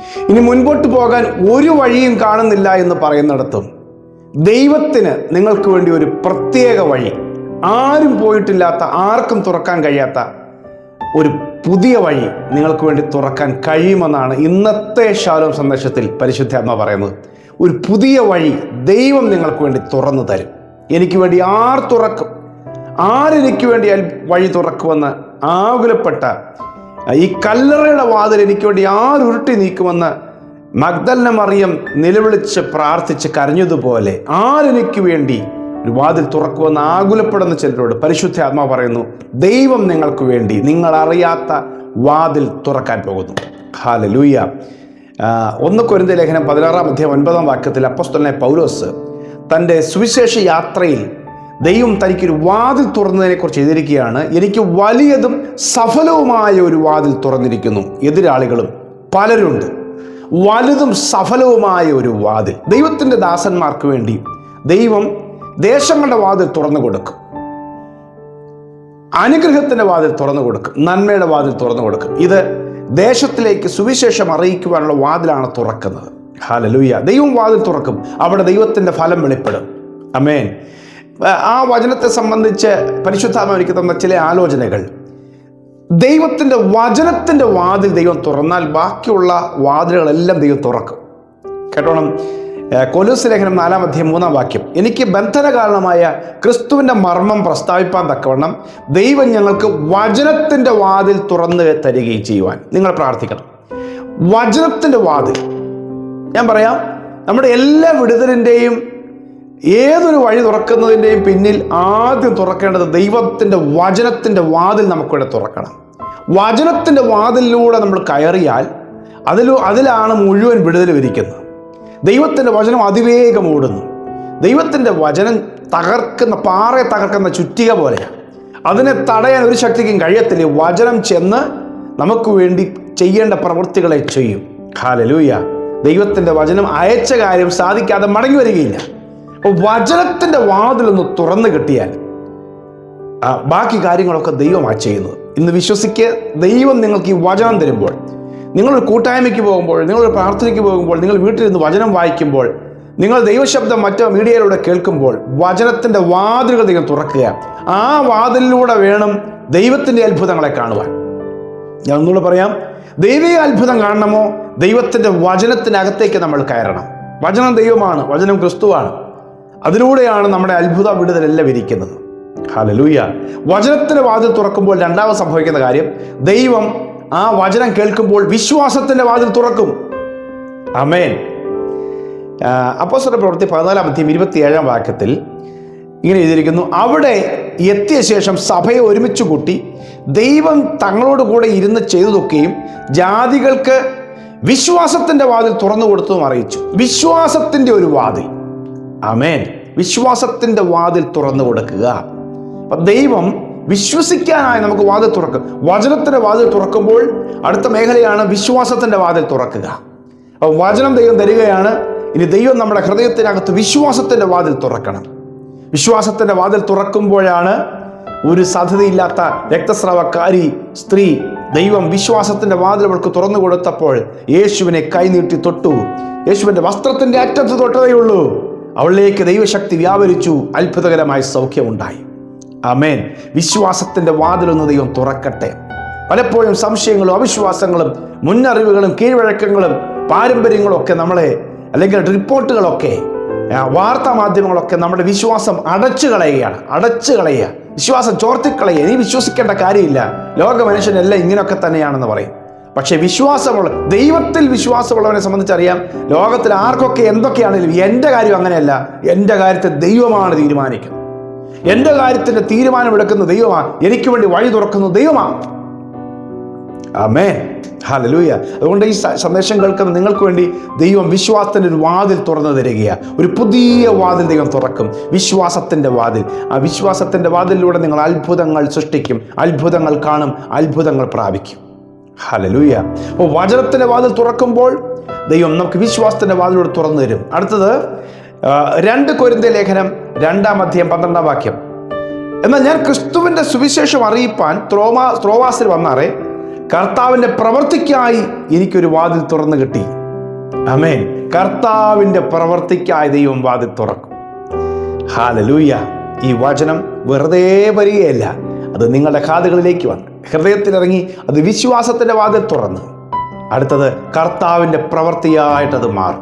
ഇനി മുൻപോട്ട് പോകാൻ ഒരു വഴിയും കാണുന്നില്ല എന്ന് പറയുന്നിടത്തും ദൈവത്തിന് നിങ്ങൾക്ക് വേണ്ടി ഒരു പ്രത്യേക വഴി. ആരും പോയിട്ടില്ലാത്ത ആർക്കും തുറക്കാൻ കഴിയാത്ത ഒരു പുതിയ വഴി നിങ്ങൾക്ക് വേണ്ടി തുറക്കാൻ കഴിയുമെന്നാണ് ഇന്നത്തെ ശാലോം സന്ദേശത്തിൽ പരിശുദ്ധ അമ്മ പറയുന്നത്. ഒരു പുതിയ വഴി ദൈവം നിങ്ങൾക്ക് വേണ്ടി തുറന്നു തരും. എനിക്ക് വേണ്ടി ആർ തുറക്കും? ആരെനിക്ക് വേണ്ടി വഴി തുറക്കുമെന്ന് ആകുലപ്പെട്ട ഈ കല്ലറയുടെ വാതിൽ എനിക്ക് വേണ്ടി ആരുരുട്ടി നീക്കുമെന്ന് മഗ്ദലിനെ മറിയം നിലവിളിച്ച് പ്രാർത്ഥിച്ച് കരഞ്ഞതുപോലെ ആരെനിക്ക് വേണ്ടി ഒരു വാതിൽ തുറക്കുമെന്ന് ആകുലപ്പെടുന്ന ചിലരോട് പരിശുദ്ധ ആത്മാ പറയുന്നു ദൈവം നിങ്ങൾക്ക് വേണ്ടി നിങ്ങൾ അറിയാത്ത വാതിൽ തുറക്കാൻ പോകുന്നു. ഹാല ലൂയ ഒന്ന് കൊരിന്ത ലേഖനം പതിനാറാം അധ്യായം ഒൻപതാം വാക്യത്തിൽ അപ്പസ്തലനെ പൗലോസ് തന്റെ സുവിശേഷ യാത്രയിൽ ദൈവം തനിക്കൊരു വാതിൽ തുറന്നതിനെക്കുറിച്ച് എഴുതിയിരിക്കുകയാണ് എനിക്ക് വലിയതും സഫലവുമായ ഒരു വാതിൽ തുറന്നിരിക്കുന്നു. എതിരാളികളും പലരുണ്ട്. വലുതും സഫലവുമായ ഒരു വാതിൽ. ദൈവത്തിന്റെ ദാസന്മാർക്ക് വേണ്ടി ദൈവം ദേശങ്ങളുടെ വാതിൽ തുറന്നു കൊടുക്കും. അനുഗ്രഹത്തിന്റെ വാതിൽ തുറന്നു കൊടുക്കും. നന്മയുടെ വാതിൽ തുറന്നു കൊടുക്കും. ഇത് ദേശത്തിലേക്ക് സുവിശേഷം അറിയിക്കുവാനുള്ള വാതിലാണ് തുറക്കുന്നത്. ഹാലലൂയ ദൈവം വാതിൽ തുറക്കും. അവിടെ ദൈവത്തിന്റെ ഫലം വെളിപ്പെടും. അമേൻ ആ വചനത്തെ സംബന്ധിച്ച് പരിശുദ്ധാത്മ എനിക്ക് തന്ന ചില ആലോചനകൾ. ദൈവത്തിന്റെ വചനത്തിന്റെ വാതിൽ ദൈവം തുറന്നാൽ ബാക്കിയുള്ള വാതിലുകളെല്ലാം ദൈവം തുറക്കും. കേട്ടോണം? കൊലൂസ് ലേഖനം നാലാം അധ്യയം മൂന്നാം വാക്യം. എനിക്ക് ബന്ധന കാരണമായ ക്രിസ്തുവിന്റെ മർമ്മം പ്രസ്താവിപ്പാൻ തക്കവണ്ണം ദൈവം ഞങ്ങൾക്ക് വചനത്തിന്റെ വാതിൽ തുറന്ന് തരികയും ചെയ്യുവാൻ. നിങ്ങൾ പ്രാർത്ഥിക്കണം. വചനത്തിന്റെ വാതിൽ. ഞാൻ പറയാം നമ്മുടെ എല്ലാ വിടുതലിന്റെയും ഏതൊരു വഴി തുറക്കുന്നതിന്റെയും പിന്നിൽ ആദ്യം തുറക്കേണ്ടത് ദൈവത്തിന്റെ വചനത്തിന്റെ വാതിൽ നമുക്കിവിടെ തുറക്കണം. വചനത്തിന്റെ വാതിലിലൂടെ നമ്മൾ കയറിയാൽ അതിലൂ അതിലാണ് മുഴുവൻ വിടുതൽ വിരിക്കുന്നത് ദൈവത്തിന്റെ വചനം അതിവേഗം ഓടുന്നു. ദൈവത്തിന്റെ വചനം തകർക്കുന്ന പാറയെ തകർക്കുന്ന ചുറ്റിക പോലെയാണ് അതിനെ തടയാൻ ഒരു ശക്തിക്കും കഴിയത്തില്ല. വചനം ചെന്ന് നമുക്ക് വേണ്ടി ചെയ്യേണ്ട പ്രവൃത്തികളെ ചെയ്യും. ഹാലലൂയ. ദൈവത്തിന്റെ വചനം അയച്ച കാര്യം സാധിക്കാതെ മടങ്ങി വരികയില്ല. വചനത്തിന്റെ വാതിലൊന്ന് തുറന്നു കിട്ടിയാൽ ബാക്കി കാര്യങ്ങളൊക്കെ ദൈവമാണ് ചെയ്യുന്നത്. ഇന്ന് വിശ്വസിക്ക് ദൈവം നിങ്ങൾക്ക് ഈ വചനം തരുമ്പോൾ നിങ്ങളൊരു കൂട്ടായ്മയ്ക്ക് പോകുമ്പോൾ നിങ്ങളൊരു പ്രാർത്ഥനയ്ക്ക് പോകുമ്പോൾ നിങ്ങൾ വീട്ടിലിരുന്ന് വചനം വായിക്കുമ്പോൾ നിങ്ങൾ ദൈവശബ്ദം മറ്റോ മീഡിയയിലൂടെ കേൾക്കുമ്പോൾ വചനത്തിന്റെ വാതിലുകൾ നിങ്ങൾ തുറക്കുക. ആ വാതിലിലൂടെ വേണം ദൈവത്തിന്റെ അത്ഭുതങ്ങളെ കാണുവാൻ. ഞാൻ ഒന്നുകൂടെ പറയാം ദൈവിക അത്ഭുതം കാണണമോ? ദൈവത്തിന്റെ വചനത്തിനകത്തേക്ക് നമ്മൾ കയറണം. വചനം ദൈവമാണ് വചനം ക്രിസ്തുവാണ്. അതിലൂടെയാണ് നമ്മുടെ അത്ഭുത വിടുതലെല്ലാം ഇരിക്കുന്നത്. ഹലലൂയ വചനത്തിന് വാതിൽ തുറക്കുമ്പോൾ രണ്ടാമത് സംഭവിക്കുന്ന കാര്യം ദൈവം ആ വചനം കേൾക്കുമ്പോൾ വിശ്വാസത്തിന്റെ വാതിൽ തുറക്കും. അമേൻ അപ്പോസ്തല പ്രവൃത്തി പതിനാലാം അധ്യയം ഇരുപത്തിയേഴാം വാക്യത്തിൽ ഇങ്ങനെ എഴുതിയിരിക്കുന്നു അവിടെ എത്തിയ ശേഷം സഭയെ ഒരുമിച്ച് കൂട്ടി ദൈവം തങ്ങളോട് കൂടെ ഇരുന്ന് ചെയ്തതൊക്കെയും ജാതികൾക്ക് വിശ്വാസത്തിന്റെ വാതിൽ തുറന്നു കൊടുത്തതും അറിയിച്ചു. വിശ്വാസത്തിന്റെ ഒരു വാതിൽ. അമേൻ വിശ്വാസത്തിന്റെ വാതിൽ തുറന്നു കൊടുക്കുക. അപ്പം ദൈവം വിശ്വസിക്കാനായി നമുക്ക് വാതിൽ തുറക്കും. വചനത്തിന്റെ വാതിൽ തുറക്കുമ്പോൾ അടുത്ത മേഖലയാണ് വിശ്വാസത്തിന്റെ വാതിൽ തുറക്കുക. അപ്പം വചനം ദൈവം തരികയാണ്. ഇനി ദൈവം നമ്മുടെ ഹൃദയത്തിനകത്ത് വിശ്വാസത്തിന്റെ വാതിൽ തുറക്കണം. വിശ്വാസത്തിന്റെ വാതിൽ തുറക്കുമ്പോഴാണ് ഒരു സാധ്യതയില്ലാത്ത രക്തസ്രാവക്കാരി സ്ത്രീ ദൈവം വിശ്വാസത്തിന്റെ വാതിൽ അവൾക്ക് തുറന്നു കൊടുത്തപ്പോൾ യേശുവിനെ കൈനീട്ടി തൊട്ടു. യേശുവിന്റെ വസ്ത്രത്തിന്റെ അറ്റത്ത് തൊട്ടതേ ഉള്ളൂ. അവളിലേക്ക് ദൈവശക്തി വ്യാപരിച്ചു അത്ഭുതകരമായ സൗഖ്യമുണ്ടായി അമേൻ വിശ്വാസത്തിന്റെ വാതിലൊന്ന് ദൈവം തുറക്കട്ടെ. പലപ്പോഴും സംശയങ്ങളും അവിശ്വാസങ്ങളും മുന്നറിവുകളും കീഴ്വഴക്കങ്ങളും പാരമ്പര്യങ്ങളും ഒക്കെ നമ്മളെ അല്ലെങ്കിൽ റിപ്പോർട്ടുകളൊക്കെ വാർത്താ മാധ്യമങ്ങളൊക്കെ നമ്മുടെ വിശ്വാസം അടച്ചു കളയുകയാണ്. അടച്ചു കളയുക. വിശ്വാസം ചോർത്തിക്കളയുക. ഇനി വിശ്വസിക്കേണ്ട കാര്യമില്ല. ലോക മനുഷ്യനെല്ലാം ഇങ്ങനെയൊക്കെ തന്നെയാണെന്ന് പറയും. പക്ഷേ വിശ്വാസമുള്ള ദൈവത്തിൽ വിശ്വാസമുള്ളവനെ സംബന്ധിച്ചറിയാം ലോകത്തിൽ ആർക്കൊക്കെ എന്തൊക്കെയാണെങ്കിലും എന്റെ കാര്യം അങ്ങനെയല്ല. എന്റെ കാര്യത്തെ ദൈവമാണ് തീരുമാനിക്കുന്നത് എന്റെ കാര്യത്തിന്റെ തീരുമാനമെടുക്കുന്ന ദൈവമാണ് എനിക്ക് വേണ്ടി വഴി തുറക്കുന്ന ദൈവമാണ് അമേ ഹലലൂയ അതുകൊണ്ട് ഈ സന്ദേശം കേൾക്കുന്ന നിങ്ങൾക്ക് വേണ്ടി ദൈവം വിശ്വാസത്തിന്റെ ഒരു വാതിൽ തുറന്നു തരികയാണ് ഒരു പുതിയ വാതിൽ ദൈവം തുറക്കും. വിശ്വാസത്തിന്റെ വാതിൽ. ആ വിശ്വാസത്തിന്റെ വാതിലിലൂടെ നിങ്ങൾ അത്ഭുതങ്ങൾ സൃഷ്ടിക്കും. അത്ഭുതങ്ങൾ കാണും. അത്ഭുതങ്ങൾ പ്രാപിക്കും. ഹലലൂയ അപ്പോൾ വചനത്തിന്റെ വാതിൽ തുറക്കുമ്പോൾ ദൈവം നമുക്ക് വിശ്വാസത്തിന്റെ വാതിലൂടെ തുറന്നു തരും. അടുത്തത് രണ്ട് കൊരിന്ത ലേഖനം രണ്ടാം അധ്യയം പന്ത്രണ്ടാം വാക്യം. എന്നാൽ ഞാൻ ക്രിസ്തുവിന്റെ സുവിശേഷം അറിയിപ്പാൻ ത്രോമാ ത്രോവാസിൽ വന്നാറേ കർത്താവിന്റെ പ്രവൃത്തിക്കായി എനിക്കൊരു വാതിൽ തുറന്നു കിട്ടി. അമേൻ കർത്താവിന്റെ പ്രവൃത്തിക്കായി ദൈവം വാതിൽ തുറക്കും. ഹാലലൂയ ഈ വചനം വെറുതെ വരികയല്ല. അത് നിങ്ങളുടെ കാതുകളിലേക്ക് വന്ന്. ഹൃദയത്തിലിറങ്ങി അത് വിശ്വാസത്തിന്റെ വാതിൽ തുറന്ന്. അടുത്തത് കർത്താവിന്റെ പ്രവൃത്തിയായിട്ടത് മാറും.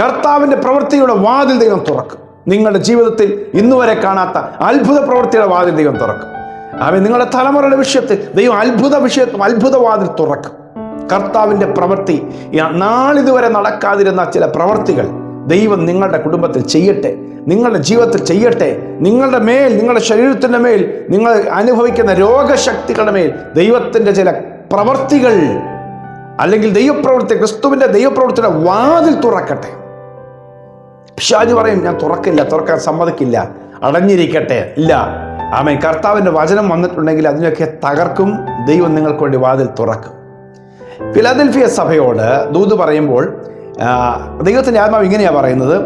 കർത്താവിന്റെ പ്രവൃത്തിയുടെ വാതിൽ ദൈവം തുറക്കും. നിങ്ങളുടെ ജീവിതത്തിൽ ഇന്നുവരെ കാണാത്ത അത്ഭുത പ്രവൃത്തിയുടെ വാതിൽ ദൈവം തുറക്കും. അവൻ നിങ്ങളുടെ തലമുറയുടെ വിഷയത്തിൽ ദൈവം അത്ഭുത വിഷയത്തിൽ അത്ഭുത വാതിൽ തുറക്കും. കർത്താവിന്റെ പ്രവൃത്തി നാളിതുവരെ നടക്കാതിരുന്ന ചില പ്രവൃത്തികൾ ദൈവം നിങ്ങളുടെ കുടുംബത്തിൽ ചെയ്യട്ടെ നിങ്ങളുടെ ജീവിതത്തിൽ ചെയ്യട്ടെ നിങ്ങളുടെ മേൽ നിങ്ങളുടെ ശരീരത്തിന്റെ മേൽ നിങ്ങൾ അനുഭവിക്കുന്ന രോഗശക്തികളുടെ മേൽ ദൈവത്തിന്റെ ചില പ്രവർത്തികൾ അല്ലെങ്കിൽ ദൈവപ്രവൃത്തി ക്രിസ്തുവിന്റെ ദൈവപ്രവൃത്തിയുടെ വാതിൽ തുറക്കട്ടെ. ഷാജി പറയും ഞാൻ തുറക്കില്ല തുറക്കാൻ സമ്മതിക്കില്ല അടഞ്ഞിരിക്കട്ടെ. ഇല്ല. ആമേ കർത്താവിന്റെ വചനം വന്നിട്ടുണ്ടെങ്കിൽ അതിനൊക്കെ തകർക്കും ദൈവം നിങ്ങൾക്ക് വേണ്ടി വാതിൽ തുറക്കും. ഫിലാദൽഫിയ സഭയോട് ദൂത് പറയുമ്പോൾ ദൈവത്തിന്റെ ആത്മാവ് ഇങ്ങനെയാണ് പറയുന്നത്.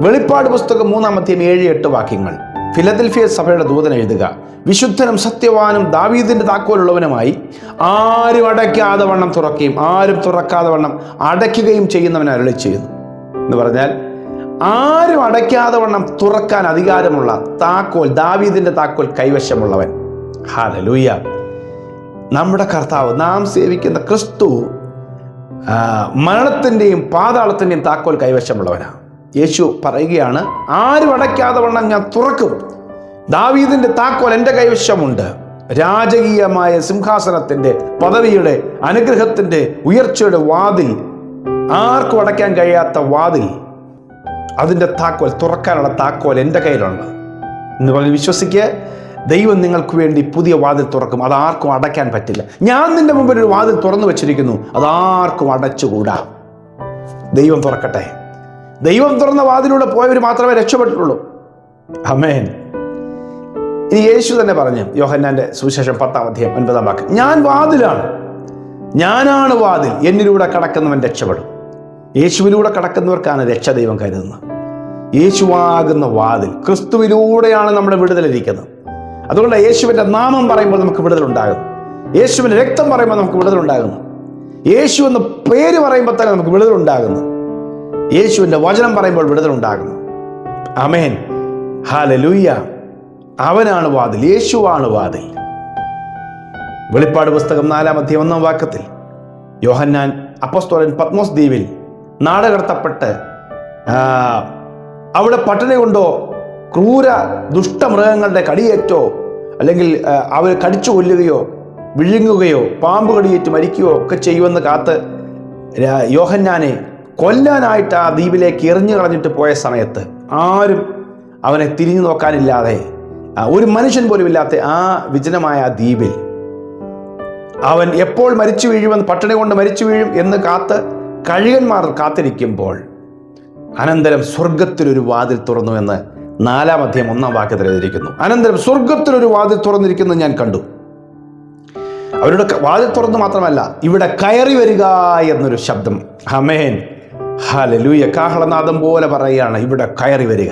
വെളിപ്പാട് പുസ്തകം മൂന്നാമത്തെയും ഏഴ് എട്ട് വാക്യങ്ങൾ. ഫിലദൽഫിയ സഭയുടെ ദൂതൻ എഴുതുക വിശുദ്ധനും സത്യവാനും ദാവീദിന്റെ താക്കോലുള്ളവനുമായി ആരും അടയ്ക്കാതെ വണ്ണം തുറക്കുകയും ആരും തുറക്കാതെ വണ്ണം അടയ്ക്കുകയും ചെയ്യുന്നവൻ അരളി ചെയ്യുന്നു. എന്ന് പറഞ്ഞാൽ ആരും അടയ്ക്കാതെ വണ്ണം തുറക്കാൻ അധികാരമുള്ള താക്കോൽ ദാവീദിന്റെ താക്കോൽ കൈവശമുള്ളവൻ. ഹാലലൂയ. നമ്മുടെ കർത്താവ് നാം സേവിക്കുന്ന ക്രിസ്തു മരണത്തിന്റെയും പാതാളത്തിന്റെയും താക്കോൽ കൈവശമുള്ളവനാണ് യേശു പറയുകയാണ് ആരും അടയ്ക്കാതെ വണ്ണം ഞാൻ തുറക്കും. ദാവീദിന്റെ താക്കോൽ എന്റെ കൈവശമുണ്ട്. രാജകീയമായ സിംഹാസനത്തിന്റെ പദവിയുടെ അനുഗ്രഹത്തിന്റെ ഉയർച്ചയുടെ വാതിൽ. ആർക്കും അടയ്ക്കാൻ കഴിയാത്ത വാതിൽ. അതിന്റെ താക്കോൽ തുറക്കാനുള്ള താക്കോൽ എന്റെ കയ്യിലുണ്ട്. എന്ന് പറഞ്ഞ് വിശ്വസിക്കുക. ദൈവം നിങ്ങൾക്ക് വേണ്ടി പുതിയ വാതിൽ തുറക്കും. അത് ആർക്കും അടയ്ക്കാൻ പറ്റില്ല. ഞാൻ നിന്റെ മുമ്പിൽ ഒരു വാതിൽ തുറന്നു വെച്ചിരിക്കുന്നു. അത് ആർക്കും അടച്ചുകൂടാ. ദൈവം തുറക്കട്ടെ. ദൈവം തുറന്ന വാതിലൂടെ പോയവർ മാത്രമേ രക്ഷപ്പെട്ടിട്ടുള്ളൂ. അമേൻ ഇനി യേശു തന്നെ പറഞ്ഞു യോഹന്നാന്റെ സുവിശേഷം പത്താം അധ്യായം ഒൻപതാം വാക്ക് ഞാൻ വാതിലാണ്. ഞാനാണ് വാതിൽ. എന്നിലൂടെ കടക്കുന്നവൻ രക്ഷപ്പെടും. യേശുവിലൂടെ കടക്കുന്നവർക്കാണ് രക്ഷ ദൈവം കരുതുന്നത്. യേശുവാകുന്ന വാതിൽ ക്രിസ്തുവിലൂടെയാണ് നമ്മുടെ വിടുതലിരിക്കുന്നത് അതുകൊണ്ട് യേശുവിന്റെ നാമം പറയുമ്പോൾ നമുക്ക് വിടുതലുണ്ടാകുന്നു യേശുവിന്റെ രക്തം പറയുമ്പോൾ നമുക്ക് വിടുതലുണ്ടാകുന്നു യേശു എന്ന പേര് പറയുമ്പോൾ തന്നെ നമുക്ക് വിടുതലുണ്ടാകുന്നു യേശുവിന്റെ വചനം പറയുമ്പോൾ വിടുതലുണ്ടാകുന്നു അമേൻ ഹാലലൂയ്യ അവനാണ് വാതിൽ. യേശുവാണ് വാതിൽ. വെളിപ്പാട് പുസ്തകം നാലാമധ്യം ഒന്നാം വാക്കത്തിൽ യോഹന്നാൻ അപ്പസ്തോലൻ പത്മോസ് ദ്വീപിൽ നാടകർത്തപ്പെട്ട് അവിടെ പട്ടിണി കൊണ്ടോ ക്രൂര ദുഷ്ടമൃഗങ്ങളുടെ കടിയേറ്റോ അല്ലെങ്കിൽ അവരെ കടിച്ചു കൊല്ലുകയോ വിഴുങ്ങുകയോ പാമ്പ് കടിയേറ്റ് മരിക്കുകയോ ഒക്കെ ചെയ്യുമെന്ന് കാത്ത് യോഹന്നാനെ കൊല്ലാനായിട്ട് ആ ദ്വീപിലേക്ക് എറിഞ്ഞു കളഞ്ഞിട്ട് പോയ സമയത്ത് ആരും അവനെ തിരിഞ്ഞു നോക്കാനില്ലാതെ ഒരു മനുഷ്യൻ പോലും ഇല്ലാത്ത ആ വിജനമായ ആ ദ്വീപിൽ അവൻ എപ്പോൾ മരിച്ചു വീഴുമെന്ന് പട്ടണി കൊണ്ട് മരിച്ചു വീഴും എന്ന് കാത്ത് കഴുകന്മാർ കാത്തിരിക്കുമ്പോൾ അനന്തരം സ്വർഗത്തിലൊരു വാതിൽ തുറന്നു എന്ന് നാലാം അധ്യായം ഒന്നാം വാക്യത്തിൽ എഴുതിയിരിക്കുന്നു. അനന്തരം സ്വർഗത്തിലൊരു വാതിൽ തുറന്നിരിക്കുന്നത് ഞാൻ കണ്ടു. അവരുടെ വാതിൽ തുറന്നു മാത്രമല്ല ഇവിടെ കയറി വരിക എന്നൊരു ശബ്ദം. ഹമേൻ ഹലലൂയ കാഹളനാദം പോലെ പറയുകയാണ് ഇവിടെ കയറി വരിക.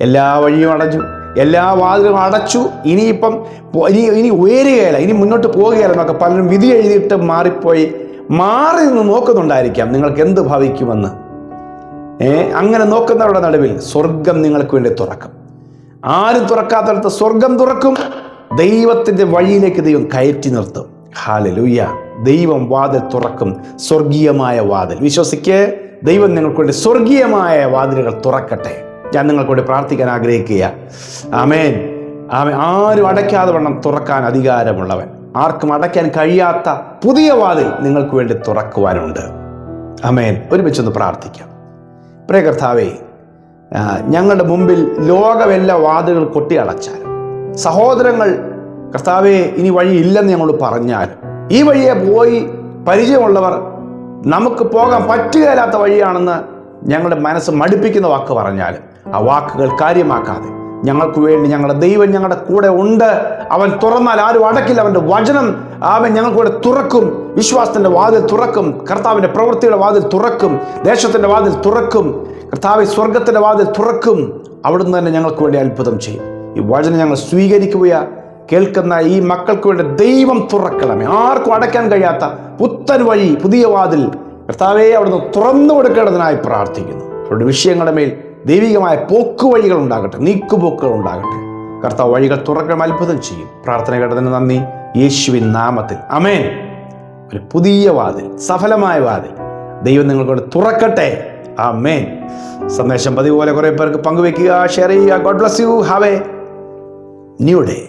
എല്ലാ വഴിയും അടഞ്ഞു. എല്ലാ വാതിലും അടച്ചു. ഇനിയിപ്പം ഇനി ഇനി ഉയരുകയില്ല ഇനി മുന്നോട്ട് പോവുകയില്ല എന്നൊക്കെ പലരും വിധി എഴുതിയിട്ട് മാറിപ്പോയി. മാറി നിന്ന് നോക്കുന്നുണ്ടായിരിക്കാം. നിങ്ങൾക്ക് എന്ത് ഭവിക്കുമെന്ന്. അങ്ങനെ നോക്കുന്നവരുടെ നടുവിൽ സ്വർഗം നിങ്ങൾക്ക് വേണ്ടി തുറക്കും. ആരും തുറക്കാത്തടത്ത് സ്വർഗം തുറക്കും. ദൈവത്തിന്റെ വഴിയിലേക്ക് ദൈവം കയറ്റി നിർത്തും. ഹാലലൂയ ദൈവം വാതിൽ തുറക്കും. സ്വർഗീയമായ വാതിൽ. വിശ്വസിക്ക് ദൈവം നിങ്ങൾക്ക് വേണ്ടി സ്വർഗീയമായ വാതിലുകൾ തുറക്കട്ടെ. ഞാൻ നിങ്ങൾക്ക് വേണ്ടി പ്രാർത്ഥിക്കാൻ ആഗ്രഹിക്കുക ആമേൻ ആമേ ആരും അടയ്ക്കാതെ വണ്ണം തുറക്കാൻ അധികാരമുള്ളവൻ. ആർക്കും അടയ്ക്കാൻ കഴിയാത്ത പുതിയ വാതിൽ നിങ്ങൾക്ക് വേണ്ടി തുറക്കുവാനുണ്ട്. അമേൻ ഒരുമിച്ചൊന്ന് പ്രാർത്ഥിക്കാം. പ്രിയ കർത്താവേ ഞങ്ങളുടെ മുമ്പിൽ ലോകമെല്ലാ വാതുകൾ കൊട്ടി അടച്ചാലും സഹോദരങ്ങൾ കർത്താവെ ഇനി വഴി ഇല്ലെന്ന് ഞങ്ങൾ പറഞ്ഞാൽ ഈ വഴിയെ പോയി പരിചയമുള്ളവർ നമുക്ക് പോകാൻ പറ്റുകയില്ലാത്ത വഴിയാണെന്ന് ഞങ്ങളുടെ മനസ്സ് മടുപ്പിക്കുന്ന വാക്ക് പറഞ്ഞാലും ആ വാക്കുകൾ കാര്യമാക്കാതെ ഞങ്ങൾക്ക് വേണ്ടി ഞങ്ങളുടെ ദൈവം ഞങ്ങളുടെ കൂടെ ഉണ്ട്. അവൻ തുറന്നാൽ ആരും അടക്കില്ല. അവന്റെ വചനം അവൻ ഞങ്ങൾക്കൂടെ തുറക്കും. വിശ്വാസത്തിന്റെ വാതിൽ തുറക്കും. കർത്താവിന്റെ പ്രവൃത്തിയുടെ വാതിൽ തുറക്കും. ദേശത്തിന്റെ വാതിൽ തുറക്കും. കർത്താവ് സ്വർഗത്തിന്റെ വാതിൽ തുറക്കും. അവിടുന്ന് തന്നെ ഞങ്ങൾക്ക് വേണ്ടി അത്ഭുതം ചെയ്യും. ഈ വചനം ഞങ്ങൾ സ്വീകരിക്കുക കേൾക്കുന്ന ഈ മക്കൾക്ക് വേണ്ടി ദൈവം തുറക്കണമേ. ആർക്കും അടയ്ക്കാൻ കഴിയാത്ത പുത്തൻ വഴി പുതിയ വാതിൽ കർത്താവെ അവിടുന്ന് തുറന്നു കൊടുക്കേണ്ടതിനായി പ്രാർത്ഥിക്കുന്നു. അവരുടെ വിഷയങ്ങളുടെ മേൽ ദൈവികമായ പോക്കുവഴികൾ ഉണ്ടാകട്ടെ. നീക്കുപോക്കുകൾ ഉണ്ടാകട്ടെ. കർത്താവ് വഴികൾ തുറക്കണം അത്ഭുതം ചെയ്യും. പ്രാർത്ഥന കേട്ടതിന് നന്ദി. യേശുവിൻ നാമത്തിൽ. അമേൻ ഒരു പുതിയ വാതിൽ സഫലമായ വാതിൽ. ദൈവം നിങ്ങൾക്കൊണ്ട് തുറക്കട്ടെ. ആ മേൻ സന്ദേശം പതിവ് പോലെ കുറേ പേർക്ക് പങ്കുവെക്കുക ഷെയർ ചെയ്യുക. God bless you have a new day